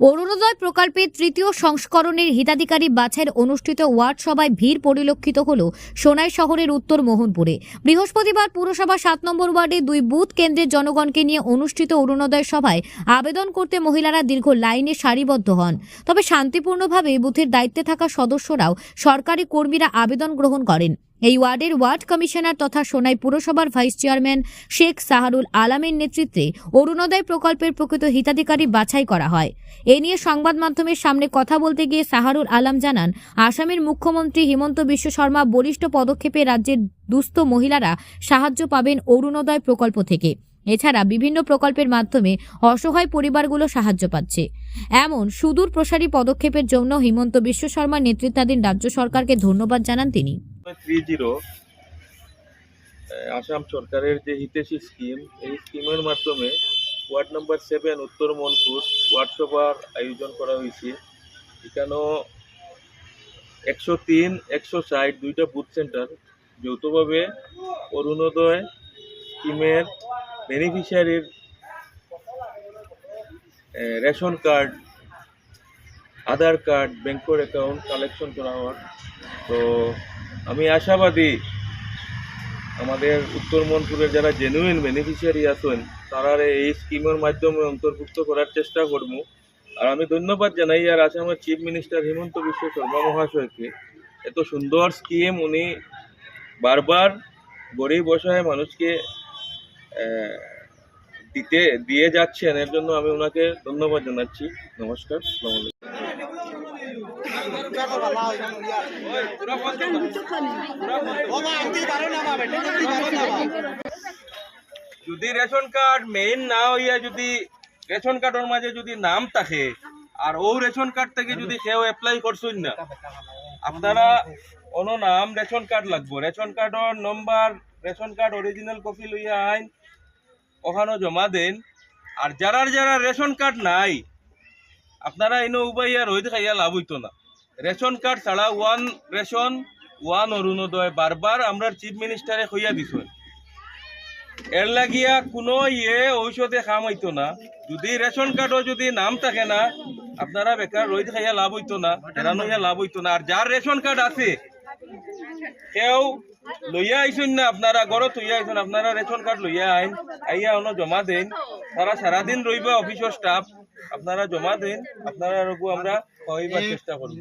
অরুণোদয় প্রকল্পের তৃতীয় সংস্করণের হিতাধিকারী বাছাইয়ের অনুষ্ঠিত ওয়ার্ড সভায় ভিড় পরিলক্ষিত হল সোনাই শহরের উত্তর মোহনপুরে। বৃহস্পতিবার পুরসভা সাত নম্বর ওয়ার্ডে দুই বুথ কেন্দ্রের জনগণকে নিয়ে অনুষ্ঠিত অরুণোদয় সভায় আবেদন করতে মহিলারা দীর্ঘ লাইনে সারিবদ্ধ হন। তবে শান্তিপূর্ণভাবে বুথের দায়িত্বে থাকা সদস্যরাও সরকারি কর্মীরা আবেদন গ্রহণ করেন। এই ওয়ার্ডের ওয়ার্ড কমিশনার তথা সোনাই পুরসভার ভাইস চেয়ারম্যান শেখ সাহারুল আলামের নেতৃত্বে অরুণোদয় প্রকল্পের প্রকৃত হিতাধিকারী বাছাই করা হয়। এ নিয়ে সংবাদ মাধ্যমের সামনে কথা বলতে গিয়ে সাহারুল আলাম জানান, আসামের মুখ্যমন্ত্রী হিমন্ত বিশ্ব শর্মা বলিষ্ঠ পদক্ষেপে রাজ্যের দুস্থ মহিলারা সাহায্য পাবেন অরুণোদয় প্রকল্প থেকে। এছাড়া বিভিন্ন প্রকল্পের মাধ্যমে অসহায় পরিবারগুলো সাহায্য পাচ্ছে। এমন সুদূর প্রসারী পদক্ষেপের জন্য হিমন্ত বিশ্ব শর্মার নেতৃত্বাধীন রাজ্য সরকারকে ধন্যবাদ জানান তিনি। থ্রি জিরো আসাম সরকারের যে হিতেশী স্কিম এই স্কিমের মাধ্যমে ওয়ার্ড নম্বর সেভেন উত্তর মনপুর ওয়ার্ড সভার আয়োজন করা হয়েছে। এখানেও একশো তিন, একশো ষাট দুইটা বুথ সেন্টার যৌথভাবে অরুণোদয় স্কিমের বেনিফিশিয়ারির রেশন কার্ড আধার কার্ড ব্যাংকের অ্যাকাউন্ট কালেকশন করা হয়। তো আমি আশাবাদী আমাদের উত্তর মনপুরের যারা জেনুইন বেনিফিশিয়ারি আছেন, তারা এই স্কিমের মাধ্যমে অন্তর্ভুক্ত করার চেষ্টা করব। আর আমি ধন্যবাদ জানাই, আর আসামের চিফ মিনিস্টার হিমন্ত বিশ্ব শর্মা মহাশয়কে। এত সুন্দর স্কিম উনি বারবার গরিব বসায় মানুষকে দিতে, দিয়ে যাচ্ছেন, এর জন্য আমি ওনাকে ধন্যবাদ জানাচ্ছি। নমস্কার। যদি রেশন কার্ড মেইন না হইয়া যদি রেশন কার্ডের মাঝে যদি নাম থাকে, আর ও রেশন কার্ড থেকে যদি কেউ অ্যাপ্লাই করছেন না, আপনারা কোনো নাম রেশন কার্ড লাগবো। রেশন কার্ডের number ration card original copy লইয়া আইন ওখানে জমা দেন। আর যারা যারা রেশন কার্ড নাই আপনারা এনে উবাইয়া রইতে খাইয়া লাভ হইতো না। রেশন কার্ড ছাড়া ওয়ান রেশন ওয়ান অরুণোদয় বারবার আমরা চিফ মিনিস্টারে হইয়া দিছেন এর লাগিয়া কোনো ইয়ে ঔষধে কাম হইতো না। যদি রেশন কার্ডও যদি নাম থাকে না, আপনারা বেকার রইতে খাইয়া লাভ হইতো না। হেরানো হইয়া লাভ হইতো না। আর যার রেশন কার্ড আছে কেউ লইয়া আইসুন না। আপনারা ঘরত লইয়া আইসুন আপনারা রেশন কার্ড লইয়া আইন, আইয়া অন্য জমা দেন। তারা সারাদিন রইবা অফিসের স্টাফ আপনারা জমা দিন আপনারা আমরা কইবার চেষ্টা করব।